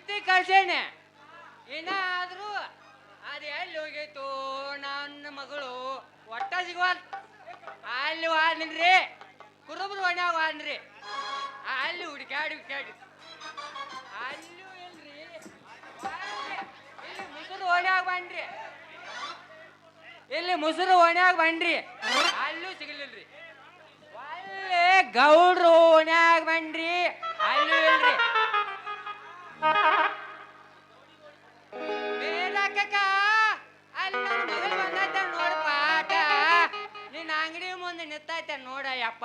ಶಾಂತಿ ಕಳ್ಸೇನೆ ಏನಾದ್ರೂ ಅದು ಎಲ್ಲಿ ಹೋಗೈತು ನನ್ನ ಮಗಳು, ಒಟ್ಟ ಸಿಗುವಲ್. ಅಲ್ಲಿ ವಾಡ್ನ್ರಿ ಕುರುಬ್ರು ಒಣ್ಯಾಗ ವಾಡ್ನ್ರಿ ಅಲ್ಲಿ ಹುಡುಕಾಡಿ ಹುಡುಕಾಡಿ ಅಲ್ಲೂ ಇಲ್ರಿ. ಇಲ್ಲಿ ಮುಸುರು ಓಣ್ಯಾಗ ಬನ್ರಿ ಇಲ್ಲಿ ಮುಸುರು ಓಣ್ಯಾಗ ಬನ್ರಿ ಅಲ್ಲೂ ಸಿಗಲಿಲ್ರಿ. ಒಳ್ಳೆ ಗೌಡ್ರು ಓಣ್ಯಾಗ ಬನ್ರಿ ಅಲ್ಲೂ ಇಲ್ರಿ. ಅಂಗಡಿ ಮುಂದೆ ನಿಂತೈತೆ ನೋಡಯ್ಯಪ್ಪ.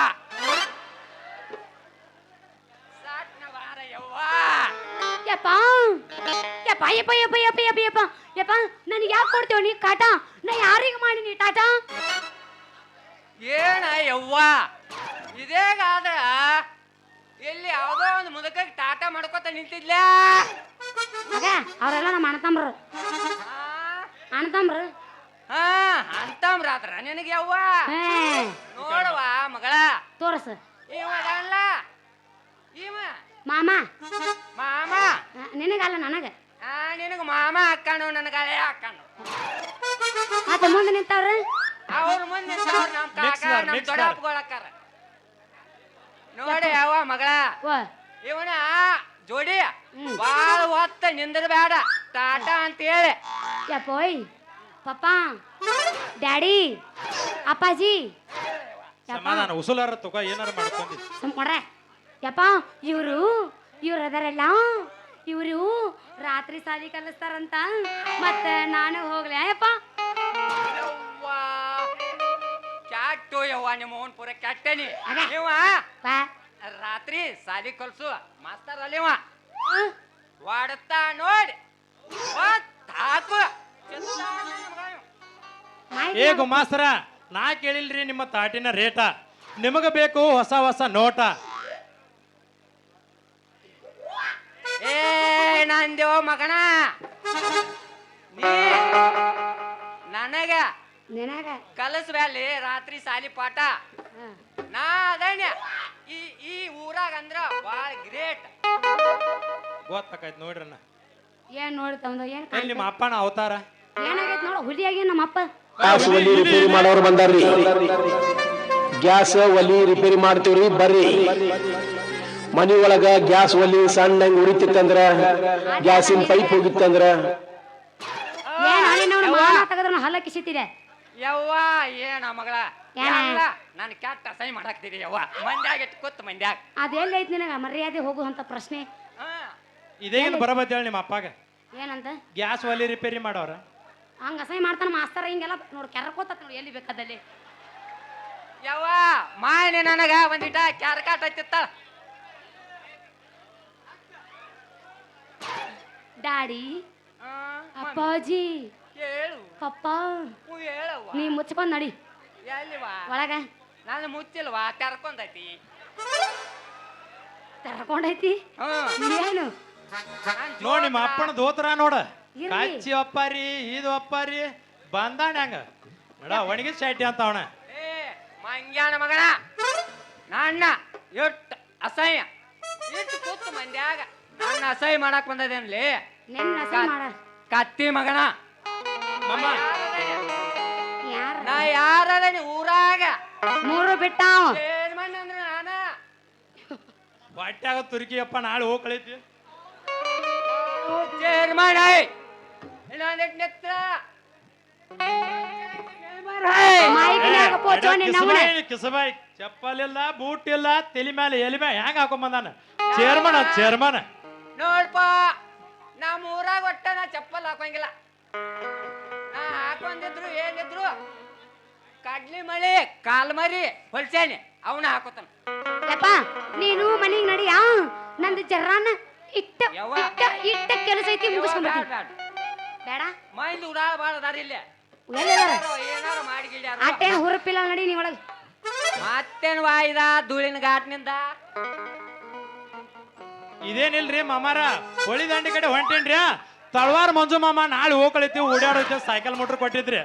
ಯಪ್ಪ. ಯಪ್ಪ ಯಪ್ಪ ಯಪ್ಪ ಯಪ್ಪ ಯಪ್ಪ ಯಪ್ಪ. ಯಪ್ಪ ನನಗೆ ಯಾಕೆ ಕೊಡ್ತೇವ ನೀ ಕಾಟ? ನಾ ಯಾರಿಗೆ ಮಾಡೀನಿ ಟಾಟ ಏನ ಯವ್ವ? ಇದೇಗಾದ ಎಲ್ಲಿ ಯಾವುದೋ ಒಂದು ಮುದಕಕ್ಕೆ ಟಾಟಾ ಮಾಡ್ಕೋತ ನಿಂತಿದ್ಲ? ಅವರೆಲ್ಲ ನಮ್ಮ ಅಣ್ಣತಮ್ರು ಅಣ್ಣತಮ್ರು ಹಾ? ಅಂತಮ್ರಾದ್ರ ನಿನಗೆ ಯವ್ವ? ಹೇ. ನೋಡವ್ವ ಮಗಳ. ತೋರಸ. ಇವ ಅದಾನಲ್ಲ. ಇವ ಮಾಮ. ಮಾಮ. ಆ, ನಿನಗಲ್ಲ ನನಗ. ಆ ನಿನಗ ಮಾಮ ಹಾಕ್ಕಾನು ನನಗ ಹಳೆ ಆತ ಮತ್ತೆ ಮುಂದೆ ನಿಂತವ್ರ? ಅವ್ರ ಮುಂದೆ ನಿಂತವ್ರ್ ನಮ್ ಕಾಕ Mixer, ನಮ್ mixer. ದೊಡ್ಡಪ್ಪಗಳಕ್ಕಾರ ನೋಡಿ ಯಾವ ಮಗಳ. ಓ ಇವನ ಜೋಡಿ. ಬಾಳ ಹೊತ್ತ ನಿಂದ್ರ ಬೇಡ ಟಾಟಾ ಅಂತ ಹೇಳಿ ಯಪ್ಪೋಯ್ ಪಪ್ಪ ಡ್ಯಾಡಿ ಅಪ್ಪಾಜಿ. ಯಪ್ಪ. ಸಮಾಧಾನ ಉಸುಲಾರ ತಗೋ ಏನಾರ ಮಾಡ್ಕೊಂಡಿ ಸುಮ್ಕೊಡ್ರೆ. ಯಪ್ಪ ಇವರು ಇವ್ರು ಅದಾರಲ್ಲ? ಇವರು ರಾತ್ರಿ ಸಾಲಿ ಕಲಿಸ್ತಾರಂತ. ಮತ್ತೆ ನಾನು ಹೋಗ್ಲಿ ಯಪ್ಪ. ಕ್ಯಾಟು ಯವ್ವ ನಿಮ್ಮ ಅವನ್ ಪೂರ ಕೆಟ್ಟನಿ ಅದ. ಇವ ರಾತ್ರಿ ಸಾಲಿ ಕಲ್ಸು ಮಾಸ್ತರ್ ಅಲ್ಲಿವ ವಾಡುತ್ತಾ ನೋಡಿ ಹಾಕು. ಏ ಗುಮಾಸ್ತರ ನಾ ಕೇಳಿಲ್ರಿ ನಿಮ್ಮ ತಾಟಿನ ರೇಟ. ನಿಮಗ ಬೇಕು ಹೊಸ ಹೊಸ ನೋಟ. ನಂದೇವ ಮಗನ? ನೀ ನನಗ ನಿನಗ? ಕಲಿಸ್ಬ್ಯಾಲಿ ರಾತ್ರಿ ಸಾಲಿ ಪಾಠ. ನಾ ಅದಣ್ಯ ಈ ಈ ಊರಾಗ ಅಂದ್ರ ಬಾಳ ಗ್ರೇಟ್. ಗೊತ್ತಾಕೈತ್ ನೋಡ್ರಣ್ಣ ಏನ್ ನೋಡಿ ತಮ್ದು ಏನ್ ನಿಮ್ಮ ಅಪ್ಪನ ಅವತಾರ? ಏನಾಗೈತ್ ನೋಡು ಹುಲಿಯಾಗಿ ನಮ್ಮ ಅಪ್ಪ. ಗ್ಯಾಸ್ ಒಲಿ ರಿಪೇರಿ ಮಾಡೋರು ಬಂದಾರ್ರಿ. ಗ್ಯಾಸ್ ಒಲಿ ರಿಪೇರಿ ಮಾಡ್ತೀವ್ರಿ ಬರ್ರಿ. ಮನಿ ಒಳಗ ಗ್ಯಾಸ್ ಒಲಿ ಸಣ್ಣಂಗ್ ಉರಿತಿತ್ತಂದ್ರ ಗ್ಯಾಸಿನ ಪೈಪ್ ಹೋಗಿತ್ತಂದ್ರ. ಏನ್ ಅಲ್ಲಿ ನೋಡು ಮಾನ ತೆಗೆದ್ರ ಹಲ್ಲ ಕಿಸಿತಿದೆ ಯವ್ವ ಏನ? ಮಗಳ ನಾನು ಕೆಟ್ಟ ಸೈ ಮಾಡಾಕ್ತಿದಿ ಯವ್ವ. ಮಂದ್ಯಾಗ ಇಟ್ಟು ಕೂತ್ ಮಂದ್ಯಾಗ. ಅದೆಲ್ಲ ಐತ್ ನಿನಗ? ಮರ್ಯಾದೆ ಹೋಗುವಂತ ಪ್ರಶ್ನೆ. ಹಾ. ಇದೇನು ಬರಬತ್ ಹೇಳಿ ನಿಮ್ಮ ಅಪ್ಪಾಗ. ಏನಂತ? ಗ್ಯಾಸ್ ಒಲಿ ರಿಪೇರಿ ಮಾಡೋರ. ಹಂಗ ಅಸಹ್ಯ ಮಾಡ್ತಾನ ಮಾಸ್ತರ ಹಿಂಗೆಲ್ಲ ನೋಡಿ ಕೆರಕೋತ ನೋಡಿ ಎಲ್ಲಿ ಬೇಕಾದಲ್ಲಿ. ಯವ್ವ ಮಾಯನೆ ನನಗ ಒಂದಿಟ ಕ್ಯಾರಕಾಟ್ ಹತ್ತಿತ್ತ ಡ್ಯಾಡಿ ಅಪ್ಪಾಜಿ. ಹೇಳು ಪಪ್ಪ. ಹ್ಞೂ ಹೇಳವ್ವ. ನೀ ಮುಚ್ಕೊಂಡ್ ನಡಿ. ಎಲ್ಲಿವಾ ಒಳಗ. ನಾನು ಮುಚ್ಚಿಲ್ವಾ? ತೆರ್ಕೊಂಡೈತಿ. ತೆರ್ಕೊಂಡೈತಿ? ಏನು ನೋಡಿ ನೋಡ್ ನಿಮ್ಮ ಅಪ್ಪನ ದೋತ್ರ ನೋಡ. ಇರ್ಲಿ. ಕಚ್ಚಿ ಒಪ್ಪಾರಿ ಇದು ಒಪ್ಪಾರಿ ಬಂದಾಣ ಹಂಗ. ನೋಡ ಒಣಗಿದ ಶೈಟಿ ಅಂತ ಅವನ. ಏ ಮಂಗ್ಯಾನ ಮಗನ ನಾಣ್ಣ ಎಟ್ ಅಸಹ್ಯ. ಇಟ್ಟು ಕೂತು ಮಂದ್ಯಾಗ. ನನ್ನ ಅಸಹ್ಯ ಮಾಡಕ್ ಬಂದದೇನ್ಲಿ? ನಿನ್ನ ಮಾಡ. ಕತ್ತಿ ಮಗನ. ಯಾರ? ನಾ ಯಾರದನಿ ಊರಾಗ. ಮೂರು ಬಿಟ್ಟಾವ. ಚೇರ್ಮನ್ ಅಂದ್ರೆ ನಾನ? ಹೊಟ್ಯಾಗ ತುರ್ಕಿಯಪ್ಪ ನಾಳೆ ಹೋಗಿ ಕಳೀತಿ. Chairman I ಇನ್ನೊಂದಿಟ್ ನೆತ್ರ. ಮೈಕ್ನ್ಯಾಗ ಪೋಚೋ ನಿನ್ನವನೇ ಕಿಸಬಾಯಿ ಚಪ್ಪಲ್ ಇಲ್ಲ ಬೂಟ್ ಇಲ್ಲ ತಲಿ ಮೇಲೆ ಎಲಿ ಮೇಲೆ ಹೆಂಗ್ ಹಾಕೊಂಡ್ ಬಂದಾನ? Chairman chairman. ನೋಡ್ಪ. ನಮ್ಮ ಊರಾಗ ಒಟ್ಟ ನಾ ಚಪ್ಪಲ್ ಹಾಕೋಂಗಿಲ್ಲ. ನಾ ಹಾಕೊಂಡಿದ್ರು ಏನಿದ್ರು ಕಡ್ಲಿ ಮಳಿ ಕಾಲ್ಮರಿ ಹೊಲ್ಸೇನೆ ಅವನ ಹಾಕೋತಾನ. ಯಪ್ಪ ನೀನು ಮನೆಗೆ ನಡಿಯಾ ನಂದು ಜರ್ರಾನ ಇಟ್ಟ ಯವ್ವ. ಇಟ್ಟ ಇಟ್ಟ ಕೆಲಸ ಐತಿ ಮುಗಿಸ್ಕೊಂಡ್ಬಿಡ್ತೀನಿ. ಬೇಡ. ಮೈಂದು ಉಡಾಳ ಬಾಳ ಅದಾರ ಇಲ್ಲಿ. ಎಲ್ಲಿದಾರ ಏನಾರು ಮಾಡಿ ಗಿಡ್ಯಾರ ಅಟ್ಟೇನು ಹುರುಪಿಲ್ಲ ನಡಿ ನೀ ಒಳಗೆ. ಮತ್ತೇನ್ ವಾಯ್ದ ಧೂಳಿನ ಘಾಟ್ನಿಂದ? ಇದೇನಿಲ್ರಿ ಮಾಮಾರ? ಹೊಳಿ ದಂಡಿ ಕಡೆ ಹೊಂಟೇನ್ರಿ? ತಳವಾರ ಮಂಜು ಮಾಮ ನಾಳೆ ಹೋಗ್ ಓಡಾಡೋಕೆ ಸೈಕಲ್ ಮೋಟ್ರ್ ಕೊಟ್ಟಿದ್ರಿ.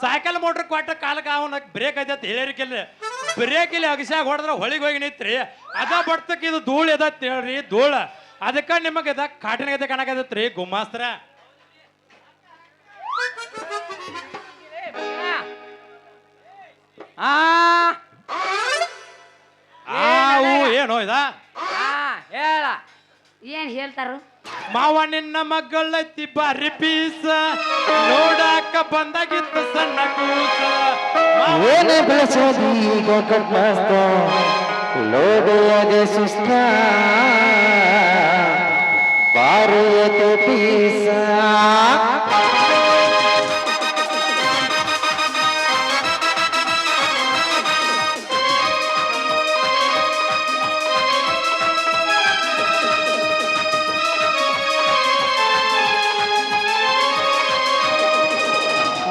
ಸೈಕಲ್ ಮೋಟ್ರ್ ಕೊಟ್ಟ ಕಾಲಕ್ಕೆ ಅವನ ಬ್ರೇಕ್ ಐತೆ ಹೇಳಿರಿಕಿಲ್ರಿ. ಬ್ರೇಕ್ ಇಲ್ಲಿ ಅಗಸ್ಯಾಗ ಹೊಡೆದ್ರೆ ಹೊಳಿಗೆ ಹೋಗಿ ನಿಂತ್ರಿ. ಅದ ಬಡ್ತಕ್ಕೆ ಇದು ಧೂಳು ಎದತ್ ಹೇಳ್ರಿ, ಧೂಳ. ಅದಕ್ಕೆ ನಿಮಗೆ ಇದ ಕಾಟಿನ ಗತೆ ಕಾಣಕತ್ತೈತ್ರಿ, ಗುಮ್ಮಾಸ್ತ್ರ. ಆ. ಏನೋ ಇದ? ಹೇಳ. ಏನ್ ಹೇಳ್ತಾರು? ಮಾವ ನಿನ್ನ ಮಗಳೈತಿ ಬಾರಿ ಪೀಸ. ನೋಡಾಕ ಬಂದಾಗಿತ್ತು ಸಣ್ಣ ಕೂಸ. ಏನೇ ಬೆಳೆಸೋದಿ ಈಗ ಮಸ್ತ. ಲೋಡೆಯದೆ ಸುಸ್ತ. ಬಾರಿಯತೆ ಪೀಸ.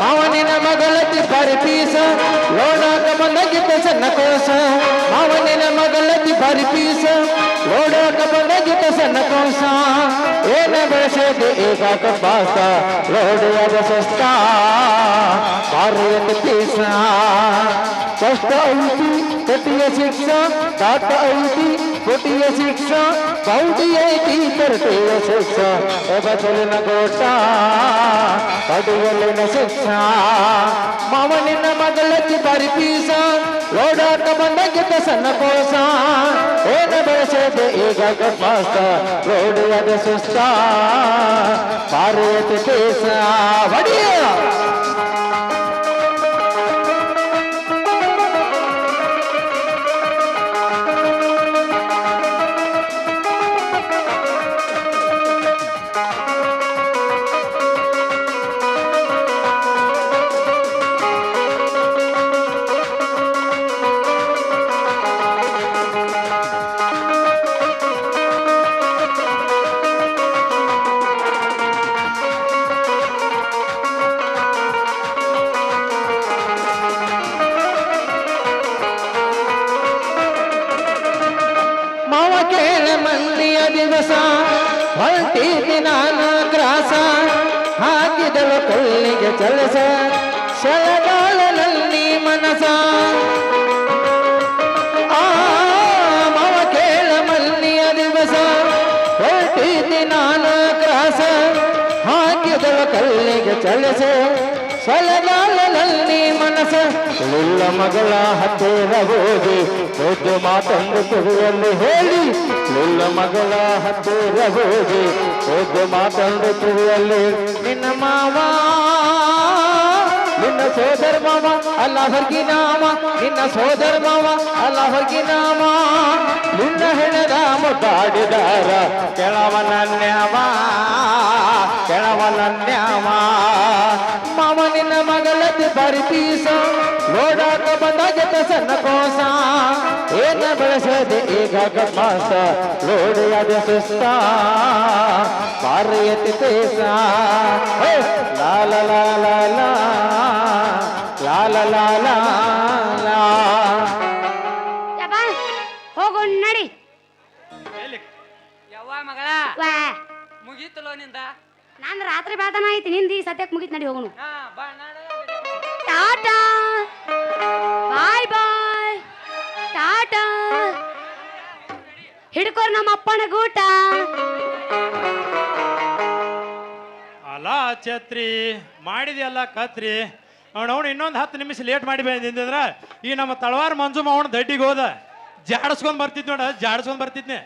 मावनी ना मगलती भारी पीसा लोडा का मंदगी ते से नकोसा। मावनी ना मगलती भारी पीसा लोडा का मंदगी ते से नकोसा। ये ना बरसे दे एका का लोडा का सस्ता भारी पीसा सस्ता उसी तटीय शिक्षा डाट आईटी कोटीय शिक्षा बाउटी आईटी तटीय शिक्षा बदलिन गोट बदलिन शिक्षा ಮಾವನಿನ ಮಗಲಕ್ಕೆ ಪರಿಪೀಸ ಓಡಾಟ ಬಂದಕ್ಕೆ ಸಣ್ಣ ಕೋಸ ಏನ ಬೆಳೆಸದೆ ಈಗ ಗಪಾಸ್ತ ರೋಡಿಯದ ಸುಸ್ತ ಪಾರಿಯತೆ ಕೇಸ ಹೊಡೆಯ ದಿವಸ ಹೊರಟಿದ್ದಿ ನಾನು ಗ್ರಾಸ, ಹಾಕಿದಳು ಕೊಲ್ಲಿಗೆ ಚಲಸ ಸೆಳಗಾಲನಲ್ಲಿ ಮನಸ. ಆ ಮಾವ ಕೇಳ ಮಲ್ಲಿಯ ದಿವಸ ಹೊರಟಿದ್ದಿ ನಾನು ಗ್ರಾಸ, ಹಾಕಿದಳು ಕಲ್ಲಿಗೆ ಚಲಸ ಸಲಗಾಲನಲ್ಲಿ ಮನಸ ನಿಲ್ಲ ಮಗಳ ಹತ್ತಿರ ಹೋಗಿ ಮುದ್ದು ಮಾತಂದು ತುಳಿಯಲ್ಲಿ ಹೇಳಿ. ನಿಲ್ಲ ಮಗಳ ಹತ್ತಿರ ಹೋಗಿ ಮುದ್ದು ಮಾತಂದು ತುಳಿಯಲ್ಲಿ ನಿನ್ನ ಮಾವ ನಿನ್ನ ಸೋದರ ಮಾವ ಅಲ್ಲಹರ್ಗಿ ನಾಮ. ನಿನ್ನ ಸೋದರ ಮಾವ ಅಲ್ಲಹರ್ಗಿ ನಾಮ. ನಿನ್ನ ಹೆಣದ ಮುದ್ದಾಡಿದಾರ ಕೆಳವನ ನ್ಯಾವ ಕೆಳವನ ಮಾವ ನಿನ್ನ ಮಗಳ ಪರಿತೀಸೋ ನೋಡಾಕ ಬಂದಾಗಿದ್ದ ಸಣ್ಣ ಕೋಸ. ಏನ ಬೆಳೆಸದೆ ಈಗ ಗಮಾಸ ನೋಡಿಯಾದ ಸುಸ್ತ. ಪಾರ್ಯತಿ ತೇಸ. ಲಾಲ ಲಾಲ ಲಾಲ ಲಾಲ ಹೋಗು ನಡಿ. ಯವ್ವ ಮಗಳ. ಮುಗೀತಲೋ ನಿಂದ? ನಾನು ರಾತ್ರಿ ಬಾತನ ಐತಿ. ನಿಂದಿ ಸತ್ಯಕ್ಕೆ ಮುಗೀತು ನಡಿ ಹೋಗುನು. ಟಾಟಾ. ಬಾಯ್ ಬಾಯ್. ಟಾಟಾ. ಹಿಡ್ಕೋರ್ ನಮ್ಮ ಅಪ್ಪನ ಗೂಟ. ಅಲ್ಲ ಛತ್ರಿ, ಮಾಡಿದ್ಯಲ್ಲ ಕತ್ರಿ. ಅವನು ಇನ್ನೊಂದು ಹತ್ತು ನಿಮಿಷ ಲೇಟ್ ಮಾಡಿ ಬಂದಿಂದ್ರ ಈ ನಮ್ಮ ತಳವಾರ ಮಂಜು ಮಾವನ ದಡ್ಡಿಗೆ ಹೋದ. ಜಾಡಿಸ್ಕೊಂಡ್ ಬರ್ತಿದ್ ನೋಡ, ಜಾಡಿಸ್ಕೊಂಡ್ ಬರ್ತಿದ್ನೆ.